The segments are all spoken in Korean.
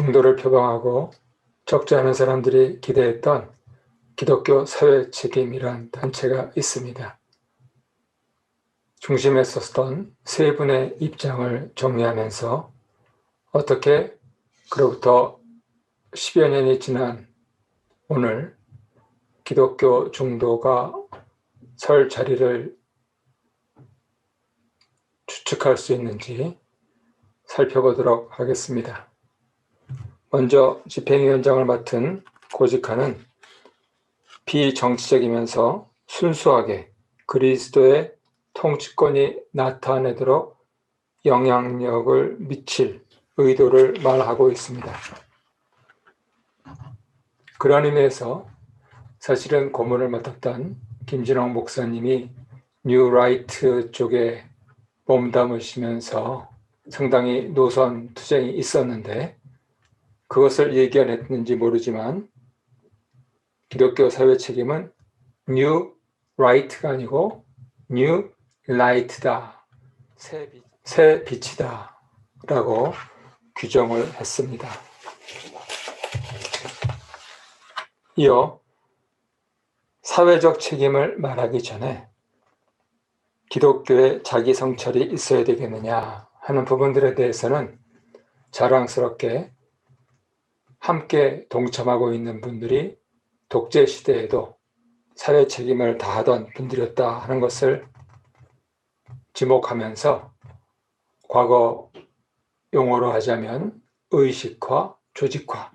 중도를 표방하고 적지 않은 사람들이 기대했던 기독교 사회 책임이란 단체가 있습니다. 중심에 섰던 세 분의 입장을 정리하면서 어떻게 그로부터 10여 년이 지난 오늘 기독교 중도가 설 자리를 추측할 수 있는지 살펴보도록 하겠습니다. 먼저 집행위원장을 맡은 고직하는 비정치적이면서 순수하게 그리스도의 통치권이 나타내도록 영향력을 미칠 의도를 말하고 있습니다. 그런 의미에서 사실은 고문을 맡았던 김진홍 목사님이 뉴 라이트 쪽에 몸담으시면서 상당히 노선 투쟁이 있었는데 그것을 예견했는지 모르지만 기독교 사회 책임은 뉴 라이트가 아니고 뉴 라이트다. 새, 빛, 새 빛이다. 라고 규정을 했습니다. 이어 사회적 책임을 말하기 전에 기독교에 자기 성찰이 있어야 되겠느냐 하는 부분들에 대해서는 자랑스럽게 함께 동참하고 있는 분들이 독재 시대에도 사회 책임을 다하던 분들이었다 하는 것을 지목하면서 과거 용어로 하자면 의식화, 조직화를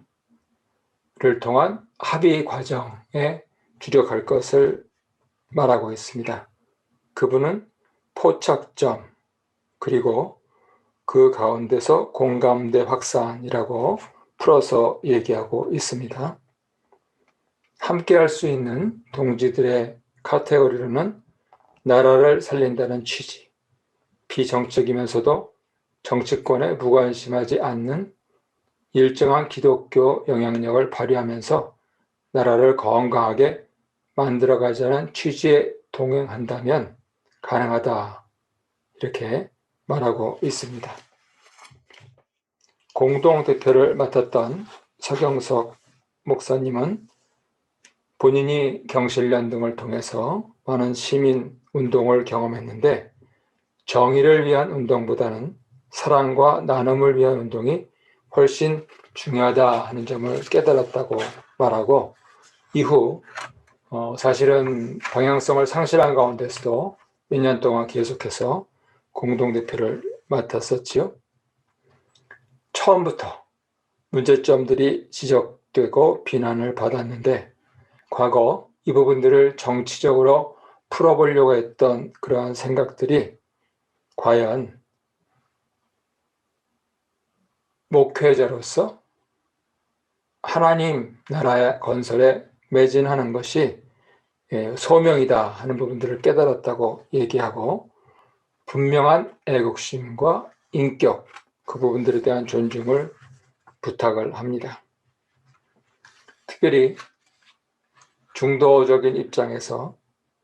통한 합의 과정에 주력할 것을 말하고 있습니다. 그분은 포착점, 그리고 그 가운데서 공감대 확산이라고 풀어서 얘기하고 있습니다. 함께 할 수 있는 동지들의 카테고리로는 나라를 살린다는 취지, 비정적이면서도 정치권에 무관심하지 않는 일정한 기독교 영향력을 발휘하면서 나라를 건강하게 만들어가자는 취지에 동행한다면 가능하다. 이렇게 말하고 있습니다. 공동대표를 맡았던 서경석 목사님은 본인이 경실련 등을 통해서 많은 시민 운동을 경험했는데 정의를 위한 운동보다는 사랑과 나눔을 위한 운동이 훨씬 중요하다 하는 점을 깨달았다고 말하고 이후 어, 사실은 방향성을 상실한 가운데서도 몇 년 동안 계속해서 공동대표를 맡았었지요. 처음부터 문제점들이 지적되고 비난을 받았는데 과거 이 부분들을 정치적으로 풀어보려고 했던 그러한 생각들이 과연 목회자로서 하나님 나라의 건설에 매진하는 것이 예, 소명이다 하는 부분들을 깨달았다고 얘기하고 분명한 애국심과 인격 그 부분들에 대한 존중을 부탁을 합니다. 특별히 중도적인 입장에서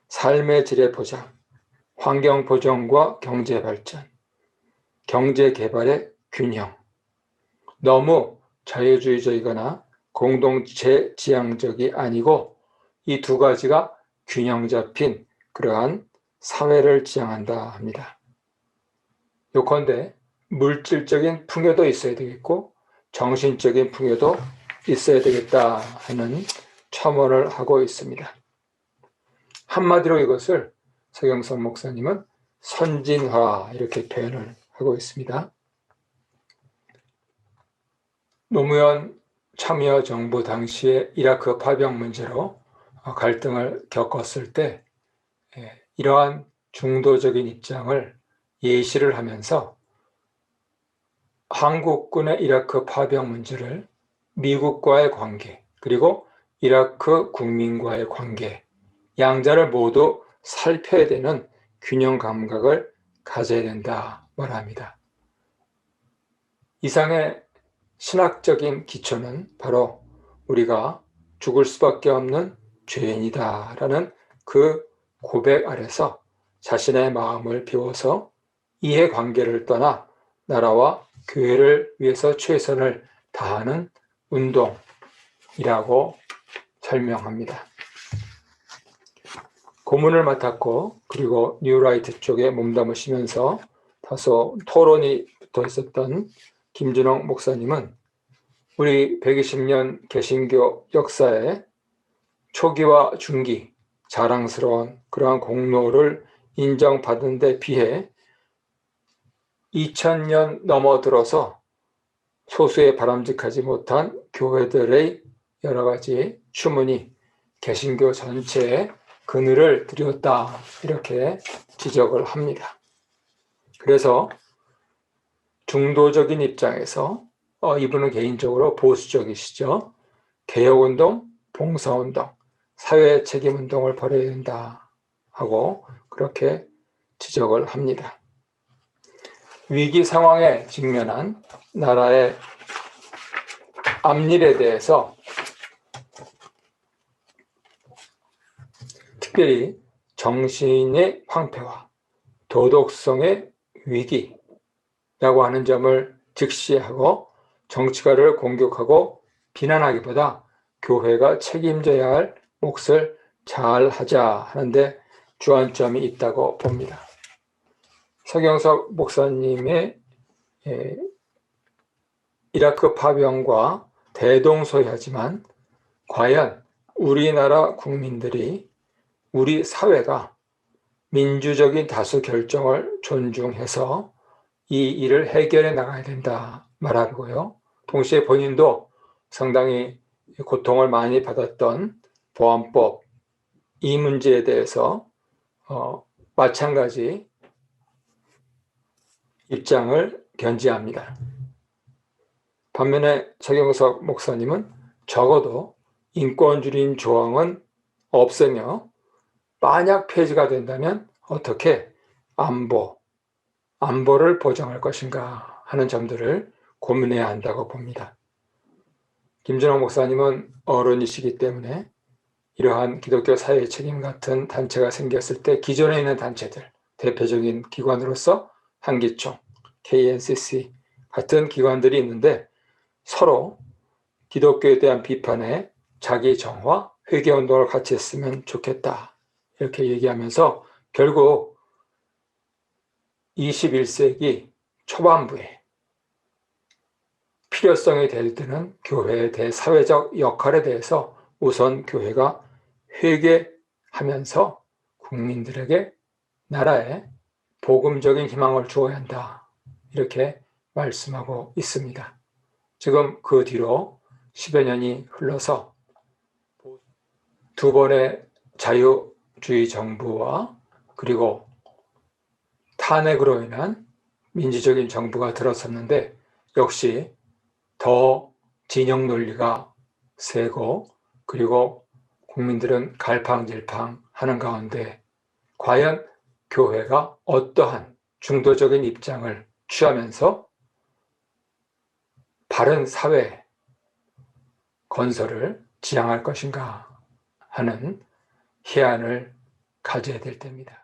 삶의 질의 보장, 환경 보존과 경제 발전, 경제 개발의 균형, 너무 자유주의적이거나 공동체 지향적이 아니고 이 두 가지가 균형 잡힌 그러한 사회를 지향한다 합니다. 요컨대 물질적인 풍요도 있어야 되겠고 정신적인 풍요도 있어야 되겠다 하는 첨언을 하고 있습니다. 한마디로 이것을 서경선 목사님은 선진화 이렇게 표현을 하고 있습니다. 노무현 참여정부 당시에 이라크 파병 문제로 갈등을 겪었을 때 예, 이러한 중도적인 입장을 예시를 하면서 한국군의 이라크 파병 문제를 미국과의 관계 그리고 이라크 국민과의 관계 양자를 모두 살펴야 되는 균형 감각을 가져야 된다 말합니다. 이상의 신학적인 기초는 바로 우리가 죽을 수밖에 없는 죄인이다 라는 그 고백 아래서 자신의 마음을 비워서 이해관계를 떠나 나라와 교회를 위해서 최선을 다하는 운동이라고 설명합니다. 고문을 맡았고 그리고 뉴라이트 쪽에 몸담으시면서 다소 토론이 붙어 있었던 김준홍 목사님은 우리 120년 개신교 역사의 초기와 중기 자랑스러운 그러한 공로를 인정받은 데 비해 2000년 넘어들어서 소수에 바람직하지 못한 교회들의 여러 가지 추문이 개신교 전체에 그늘을 들였다 이렇게 지적을 합니다. 그래서 중도적인 입장에서 어, 이분은 개인적으로 보수적이시죠. 개혁운동, 봉사운동, 사회 책임운동을 벌여야 된다 하고 그렇게 지적을 합니다. 위기 상황에 직면한 나라의 앞일에 대해서 특별히 정신의 황폐화, 도덕성의 위기라고 하는 점을 직시하고 정치가를 공격하고 비난하기보다 교회가 책임져야 할 몫을 잘 하자 하는데 주안점이 있다고 봅니다. 서경석 목사님의 예, 이라크 파병과 대동소이하지만 과연 우리나라 국민들이 우리 사회가 민주적인 다수 결정을 존중해서 이 일을 해결해 나가야 된다 말하고요. 동시에 본인도 상당히 고통을 많이 받았던 보안법 이 문제에 대해서 어, 마찬가지 입장을 견지합니다. 반면에 서경석 목사님은 적어도 인권주의 조항은 없애며 만약 폐지가 된다면 어떻게 안보, 안보를 보장할 것인가 하는 점들을 고민해야 한다고 봅니다. 김준호 목사님은 어른이시기 때문에 이러한 기독교 사회 책임 같은 단체가 생겼을 때 기존에 있는 단체들, 대표적인 기관으로서 한기총, KNCC 같은 기관들이 있는데 서로 기독교에 대한 비판에 자기 정화, 회개 운동을 같이 했으면 좋겠다. 이렇게 얘기하면서 결국 21세기 초반부에 필요성이 될 때는 교회의 대사회적 역할에 대해서 우선 교회가 회개하면서 국민들에게 나라에 복음적인 희망을 주어야 한다. 이렇게 말씀하고 있습니다. 지금 그 뒤로 10여 년이 흘러서 두 번의 자유 주의 정부와 그리고 탄핵으로 인한 민주적인 정부가 들어섰는데 역시 더 진영 논리가 세고 그리고 국민들은 갈팡질팡 하는 가운데 과연 교회가 어떠한 중도적인 입장을 취하면서 바른 사회 건설을 지향할 것인가 하는 희안을 가져야 될 때입니다.